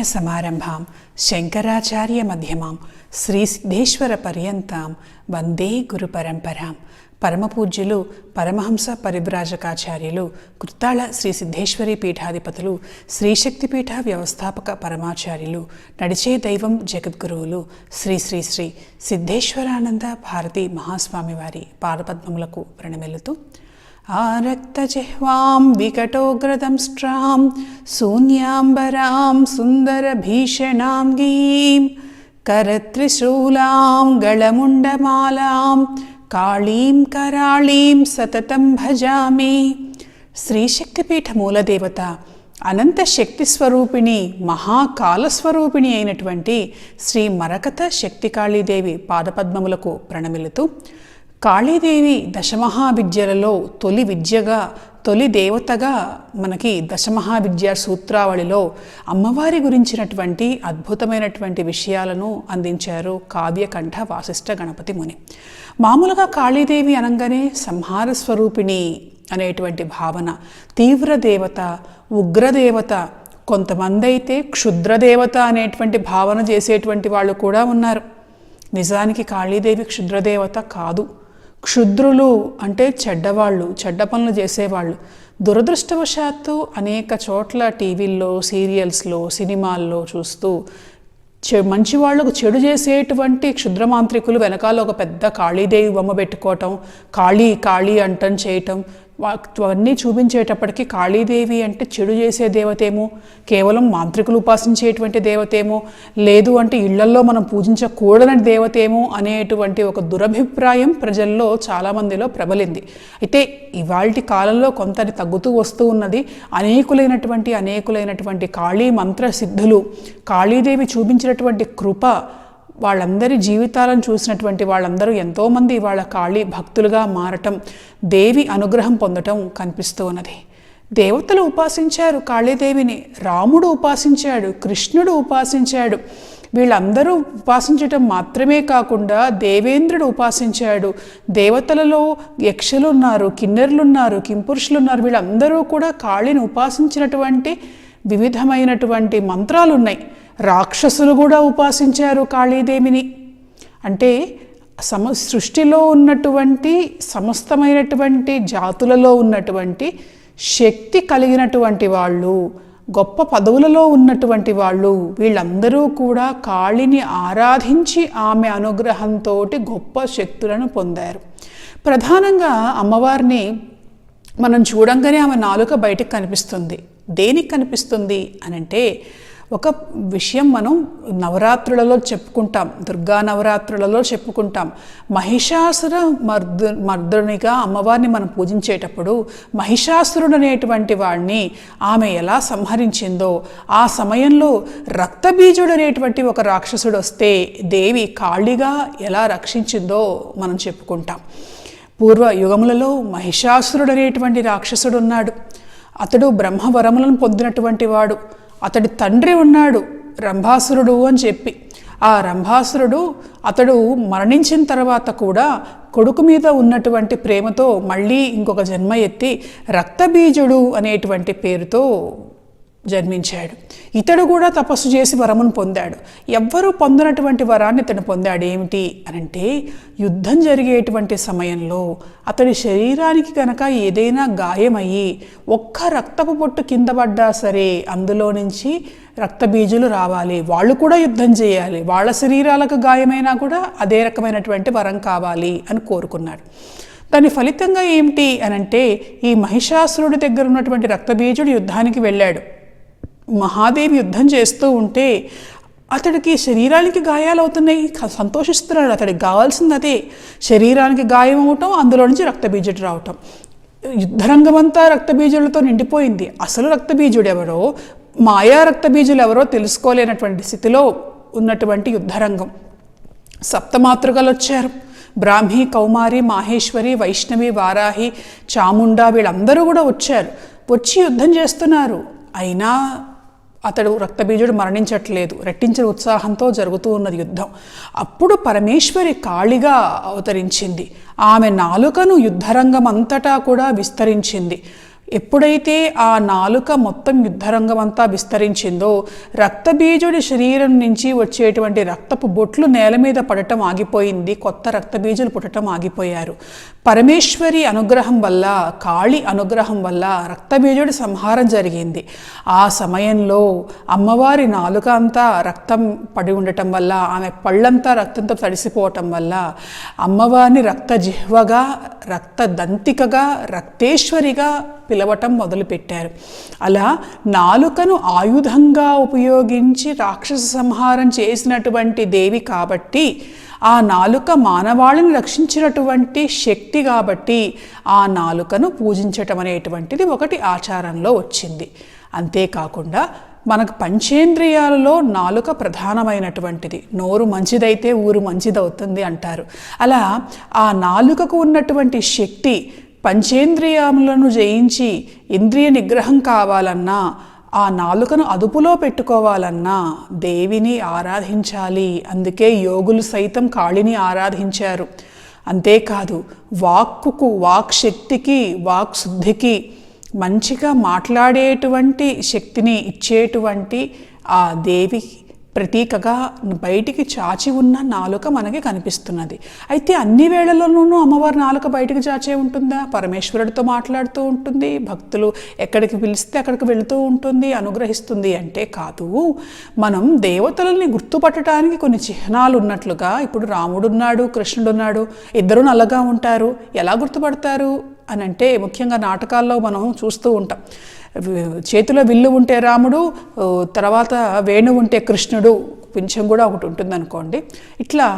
నారాయణ సమారంభాం శంకరాచార్య మధ్యమాం శ్రీ సిద్ధేశ్వర పర్యంతాం వందే గురు పరంపరాం. పరమపూజ్యులు పరమహంస పరిభ్రాజకాచార్యులు కృత్తాళ శ్రీ సిద్ధేశ్వరి పీఠాధిపతులు శ్రీశక్తిపీఠ వ్యవస్థాపక పరమాచార్యులు నడిచే దైవం జగద్గురువులు శ్రీ శ్రీ శ్రీ సిద్ధేశ్వరానంద భారతి మహాస్వామి వారి పాదపద్మములకు ప్రణమిల్లుతూ ఆరక్తజిహ్వాం వికటోగ్రదంష్ట్రాం శూన్యాంబరాం సుందరభీషణాం గీం కరత్రిశూలాం గళముండమాలాం కాళీం కరాళీం సతతం భజామి శ్రీశక్తిపీఠ మూలదేవత అనంత శక్తి స్వరూపిణి మహాకాలస్వరూపిణి అయినటువంటి శ్రీ మరకత శక్తికాళీదేవి పాదపద్మములకు ప్రణమిలుతూ కాళీదేవి దశమహావిద్యలలో తొలి విద్యగా తొలి దేవతగా మనకి దశమహావిద్య సూత్రావళిలో అమ్మవారి గురించినటువంటి అద్భుతమైనటువంటి విషయాలను అందించారు కావ్యకంఠ వాసిష్ఠ గణపతి ముని. మామూలుగా కాళీదేవి అనగానే సంహార స్వరూపిణి అనేటువంటి భావన తీవ్ర దేవత ఉగ్రదేవత కొంతమంది అయితే క్షుద్రదేవత అనేటువంటి భావన చేసేటువంటి వాళ్ళు కూడా ఉన్నారు. నిజానికి కాళీదేవి క్షుద్రదేవత కాదు. క్షుద్రులు అంటే చెడ్డవాళ్ళు చెడ్డ పనులు చేసేవాళ్ళు. దురదృష్టవశాత్తు అనేక చోట్ల టీవీల్లో సీరియల్స్లో సినిమాల్లో చూస్తూ చె మంచి వాళ్ళకు చెడు చేసేటువంటి క్షుద్రమాంత్రికులు వెనకాల ఒక పెద్ద కాళీదేవి బొమ్మ పెట్టుకోవటం కాళీ కాళీ అంటం చేయటం అవన్నీ చూపించేటప్పటికి కాళీదేవి అంటే చెడు చేసే దేవతేమో కేవలం మాంత్రికులు ఉపాసించేటువంటి దేవతేమో లేదు అంటే ఇళ్ళల్లో మనం పూజించకూడని దేవతేమో అనేటువంటి ఒక దురభిప్రాయం ప్రజల్లో చాలామందిలో ప్రబలింది. అయితే ఇవాళ కాలంలో కొంత తగ్గుతూ వస్తూ ఉన్నది. అనేకులైనటువంటి అనేకులైనటువంటి కాళీ మంత్ర సిద్ధులు కాళీదేవి చూపించినటువంటి కృప వాళ్ళందరి జీవితాలను చూసినటువంటి వాళ్ళందరూ ఎంతోమంది వాళ్ళ కాళీ భక్తులుగా మారటం దేవి అనుగ్రహం పొందటం కనిపిస్తూ ఉన్నది. దేవతలు ఉపాసించారు కాళీదేవిని రాముడు ఉపాసించాడు కృష్ణుడు ఉపాసించాడు. వీళ్ళందరూ ఉపాసించటం మాత్రమే కాకుండా దేవేంద్రుడు ఉపాసించాడు. దేవతలలో యక్షులు ఉన్నారు కింపురుషులున్నారు. ఉన్నారు వీళ్ళందరూ కూడా కాళీని ఉపాసించినటువంటి వివిధమైనటువంటి మంత్రాలు ఉన్నాయి రాక్షసులు కూడా ఉపాసించారు కాళీదేవిని. అంటే సమ సృష్టిలో ఉన్నటువంటి సమస్తమైనటువంటి జాతులలో ఉన్నటువంటి శక్తి కలిగినటువంటి వాళ్ళు గొప్ప పదవులలో ఉన్నటువంటి వాళ్ళు వీళ్ళందరూ కూడా కాళిని ఆరాధించి ఆమె అనుగ్రహంతో గొప్ప శక్తులను పొందారు. ప్రధానంగా అమ్మవారిని మనం చూడంగానే ఆమె నాలుక బయటకు కనిపిస్తుంది. దేనికి కనిపిస్తుంది అని అంటే ఒక విషయం మనం నవరాత్రులలో చెప్పుకుంటాం దుర్గా నవరాత్రులలో చెప్పుకుంటాం. మహిషాసుర మర్దు మర్దునిగా అమ్మవారిని మనం పూజించేటప్పుడు మహిషాసురుడు అనేటువంటి వాడిని ఆమె ఎలా సంహరించిందో ఆ సమయంలో రక్తబీజుడు అనేటువంటి ఒక రాక్షసుడు వస్తే దేవి కాళిగా ఎలా రక్షించిందో మనం చెప్పుకుంటాం. పూర్వ యుగములలో మహిషాసురుడు అనేటువంటి రాక్షసుడు ఉన్నాడు అతడు బ్రహ్మవరములను పొందినటువంటి వాడు. అతడి తండ్రి ఉన్నాడు రంభాసురుడు అని చెప్పి. ఆ రంభాసురుడు అతడు మరణించిన తర్వాత కూడా కొడుకు మీద ఉన్నటువంటి ప్రేమతో మళ్ళీ ఇంకొక జన్మ ఎత్తి రక్తబీజుడు అనేటువంటి పేరుతో జన్మించాడు. ఇతడు కూడా తపస్సు చేసి వరమును పొందాడు. ఎవ్వరూ పొందినటువంటి వరాన్ని ఇతను పొందాడు ఏమిటి అనంటే యుద్ధం జరిగేటువంటి సమయంలో అతడి శరీరానికి కనుక ఏదైనా గాయమయ్యి ఒక్క రక్తపు పొట్టు కింద పడ్డా సరే అందులో నుంచి రక్తబీజులు రావాలి. వాళ్ళు కూడా యుద్ధం చేయాలి. వాళ్ళ శరీరాలకు గాయమైనా కూడా అదే రకమైనటువంటి వరం కావాలి అని కోరుకున్నాడు. దాని ఫలితంగా ఏమిటి? అనంటే ఈ మహిషాసురుడి దగ్గర ఉన్నటువంటి రక్తబీజుడు యుద్ధానికి వెళ్ళాడు. మహాదేవి యుద్ధం చేస్తూ ఉంటే అతడికి శరీరానికి గాయాలు అవుతున్నాయి సంతోషిస్తున్నాడు. అతడికి కావాల్సింది అదే. శరీరానికి గాయం అవటం అందులో నుంచి రక్తబీజుడు రావటం. యుద్ధరంగమంతా రక్తబీజులతో నిండిపోయింది. అసలు రక్తబీజుడు ఎవరో మాయా రక్తబీజులు ఎవరో తెలుసుకోలేనటువంటి స్థితిలో ఉన్నటువంటి యుద్ధరంగం. సప్తమాతృకలు వచ్చారు. బ్రాహ్మి కౌమారి మాహేశ్వరి వైష్ణవి వారాహి చాముండా వీళ్ళందరూ కూడా వచ్చారు. వచ్చి యుద్ధం చేస్తున్నారు. అయినా అతడు రక్తబీజుడు మరణించట్లేదు. రెట్టించిన ఉత్సాహంతో జరుగుతూ ఉన్నది యుద్ధం. అప్పుడు పరమేశ్వరి కాళిగా అవతరించింది. ఆమె నాలుకను యుద్ధరంగం అంతటా కూడా విస్తరించింది. ఎప్పుడైతే ఆ నాలుక మొత్తం యుద్ధరంగం అంతా విస్తరించిందో రక్తబీజుడి శరీరం నుంచి వచ్చేటువంటి రక్తపు బొట్లు నేల మీద పడటం ఆగిపోయింది కొత్త రక్తబీజులు పుట్టడం ఆగిపోయారు. పరమేశ్వరి అనుగ్రహం వల్ల కాళి అనుగ్రహం వల్ల రక్తబీజుడి సంహారం జరిగింది. ఆ సమయంలో అమ్మవారి నాలుక అంతా రక్తం పడి ఉండటం వల్ల ఆమె పళ్ళంతా రక్తంతో తడిసిపోవటం వల్ల అమ్మవారిని రక్త జిహ్వగా రక్త దంతికగా రక్తేశ్వరిగా పిలవటం మొదలుపెట్టారు. అలా నాలుకను ఆయుధంగా ఉపయోగించి రాక్షస సంహారం చేసినటువంటి దేవి కాబట్టి ఆ నాలుక మానవాళిని రక్షించినటువంటి శక్తి కాబట్టి ఆ నాలుకను పూజించటం అనేటువంటిది ఒకటి ఆచారంలో వచ్చింది. అంతేకాకుండా మనకు పంచేంద్రియాలలో నాలుక ప్రధానమైనటువంటిది. నోరు మంచిదైతే ఊరు మంచిదవుతుంది అంటారు. అలా ఆ నాలుకకు ఉన్నటువంటి శక్తి పంచేంద్రియాములను జయించి ఇంద్రియ నిగ్రహం కావాలన్నా ఆ నాలుకను అదుపులో పెట్టుకోవాలన్నా దేవిని ఆరాధించాలి. అందుకే యోగులు సైతం కాళిని ఆరాధించారు. అంతేకాదు వాక్కుకు వాక్ శక్తికి వాక్ శుద్ధికి మంచిగా మాట్లాడేటువంటి శక్తిని ఇచ్చేటువంటి ఆ దేవి ప్రతీకగా బయటికి చాచి ఉన్న నాలుక మనకి కనిపిస్తున్నది. అయితే అన్ని వేళలలోనూ అమ్మవారి నాలుక బయటికి చాచే ఉంటుందా? పరమేశ్వరుడితో మాట్లాడుతూ ఉంటుంది భక్తులు ఎక్కడికి పిలిస్తే అక్కడికి వెళుతూ ఉంటుంది అనుగ్రహిస్తుంది అంటే కాదు. మనం దేవతలని గుర్తుపట్టడానికి కొన్ని చిహ్నాలు ఉన్నట్లుగా ఇప్పుడు రాముడున్నాడు కృష్ణుడున్నాడు ఇద్దరు నల్లగా ఉంటారు ఎలా గుర్తుపడతారు? అని అంటే ముఖ్యంగా నాటకాల్లో మనం చూస్తూ ఉంటాం. చేతిలో విల్లు ఉంటే రాముడు తర్వాత వేణు ఉంటే కృష్ణుడు పింఛం కూడా ఒకటి ఉంటుంది అనుకోండి ఇట్లా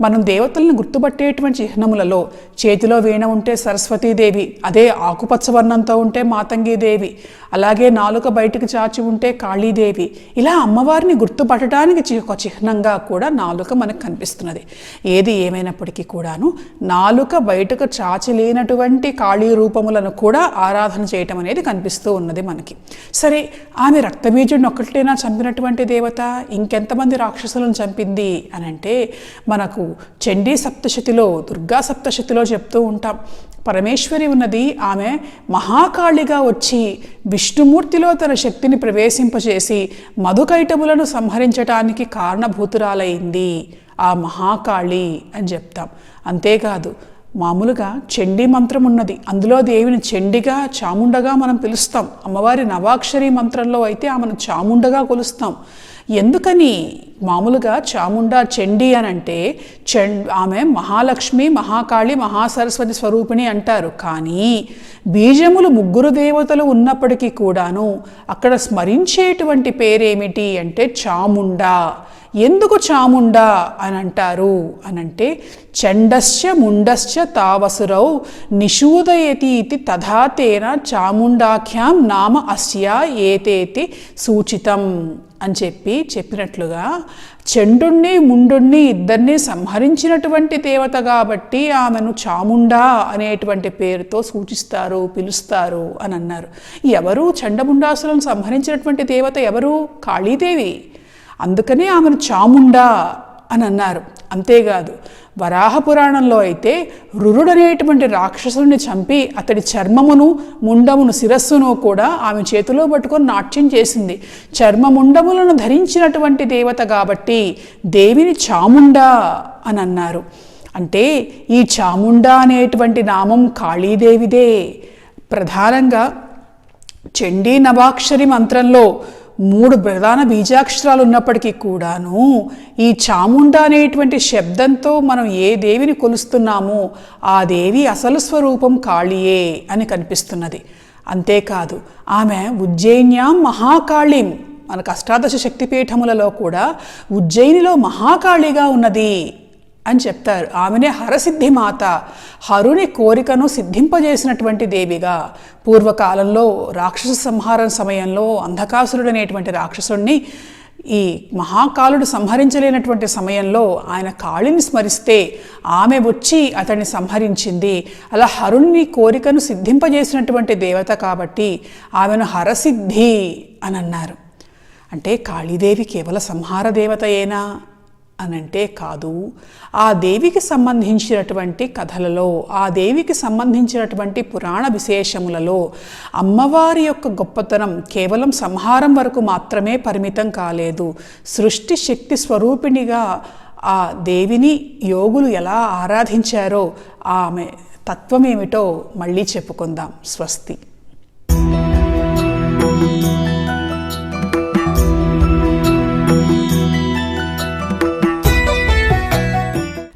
మనం దేవతలను గుర్తుపట్టేటువంటి చిహ్నములలో చేతిలో వీణ ఉంటే సరస్వతీదేవి అదే ఆకుపచ్చ వర్ణంతో ఉంటే మాతంగీదేవి అలాగే నాలుక బయటకు చాచి ఉంటే కాళీదేవి ఇలా అమ్మవారిని గుర్తుపట్టడానికి ఒక చిహ్నంగా కూడా నాలుక మనకు కనిపిస్తున్నది. ఏది ఏమైనప్పటికీ కూడాను నాలుక బయటకు చాచి లేనటువంటి కాళీ రూపములను కూడా ఆరాధన చేయటం అనేది కనిపిస్తూ ఉన్నది మనకి. సరే ఆమె రక్తబీజుడిని ఒక్కటైనా చంపినటువంటి దేవత ఇంకెంతమంది రాక్షసులను చంపింది అని అంటే మనకు చండీ సప్తశతిలో దుర్గా సప్తశతిలో చెప్తూ ఉంటాం. పరమేశ్వరి ఉన్నది ఆమె మహాకాళిగా వచ్చి విష్ణుమూర్తిలో తన శక్తిని ప్రవేశింపచేసి మధుకైటములను సంహరించటానికి కారణభూతురాలైంది ఆ మహాకాళి అని చెప్తాం. అంతేకాదు మామూలుగా చండీ మంత్రం ఉన్నది. అందులో దేవిని చండిగా చాముండగా మనం పిలుస్తాం. అమ్మవారి నవాక్షరి మంత్రంలో అయితే ఆమెను చాముండగా కొలుస్తాం. ఎందుకని? మామూలుగా చాముండా చండి అని అంటే చం ఆమె మహాలక్ష్మి మహాకాళి మహాసరస్వతి స్వరూపిణి అంటారు. కానీ బీజములు ముగ్గురు దేవతలు ఉన్నప్పటికీ కూడాను అక్కడ స్మరించేటువంటి పేరేమిటి అంటే చాముండా. ఎందుకు చాముండా అని అంటారు అనంటే చండశ్చ ముండశ్చ తావసురౌ నిషూదయతి ఇది తథాతేన చాముండాఖ్యాం నామ అస్య ఏతేతి సూచితం. అని చెప్పి చెప్పినట్లుగా చండుణ్ణి ముండుణ్ణి ఇద్దరిని సంహరించినటువంటి దేవత కాబట్టి ఆమెను చాముండా అనేటువంటి పేరుతో సూచిస్తారు పిలుస్తారు అని అన్నారు. ఎవరు చండముండాసులను సంహరించినటువంటి దేవత ఎవరు? కాళీదేవి. అందుకనే ఆమెను చాముండా అని అన్నారు. అంతేకాదు వరాహ పురాణంలో అయితే రురుడనేటువంటి రాక్షసుని చంపి అతడి చర్మమును ముండమును శిరస్సును కూడా ఆమె చేతిలో పట్టుకొని నాట్యం చేసింది. చర్మముండములను ధరించినటువంటి దేవత కాబట్టి దేవిని చాముండా అని అన్నారు. అంటే ఈ చాముండా అనేటువంటి నామం కాళీదేవిదే. ప్రధానంగా చండీ నవాక్షరి మంత్రంలో మూడు ప్రధాన బీజాక్షరాలు ఉన్నప్పటికీ కూడాను ఈ చాముండ అనేటువంటి శబ్దంతో మనం ఏ దేవిని కొలుస్తున్నామో ఆ దేవి అసలు స్వరూపం కాళియే అని కనిపిస్తున్నది. అంతేకాదు ఆమె ఉజ్జయిన్యాం మహాకాళీం మనకు అష్టాదశ శక్తిపీఠములలో కూడా ఉజ్జయినిలో మహాకాళిగా ఉన్నది. అని చెప్తారు. ఆమెనే హరసిద్ధి మాత హరుని కోరికను సిద్ధింపజేసినటువంటి దేవిగా పూర్వకాలంలో రాక్షస సంహారం సమయంలో అంధకాసురుడు అనేటువంటి రాక్షసుడిని ఈ మహాకాలుడు సంహరించలేనటువంటి సమయంలో ఆయన కాళిని స్మరిస్తే ఆమె వచ్చి అతన్ని సంహరించింది. అలా హరుణ్ణి కోరికను సిద్ధింపజేసినటువంటి దేవత కాబట్టి ఆమెను హరసిద్ధి అని అన్నారు అంటే కాళీదేవి కేవల సంహార దేవతయేనా? అనంటే కాదు ఆ దేవికి సంబంధించినటువంటి కథలలో ఆ దేవికి సంబంధించినటువంటి పురాణ విశేషములలో అమ్మవారి యొక్క గొప్పతనం కేవలం సంహారం వరకు మాత్రమే పరిమితం కాలేదు. సృష్టి శక్తి స్వరూపిణిగా ఆ దేవిని యోగులు ఎలా ఆరాధించారో ఆమె తత్వమేమిటో మళ్ళీ చెప్పుకుందాం. స్వస్తి.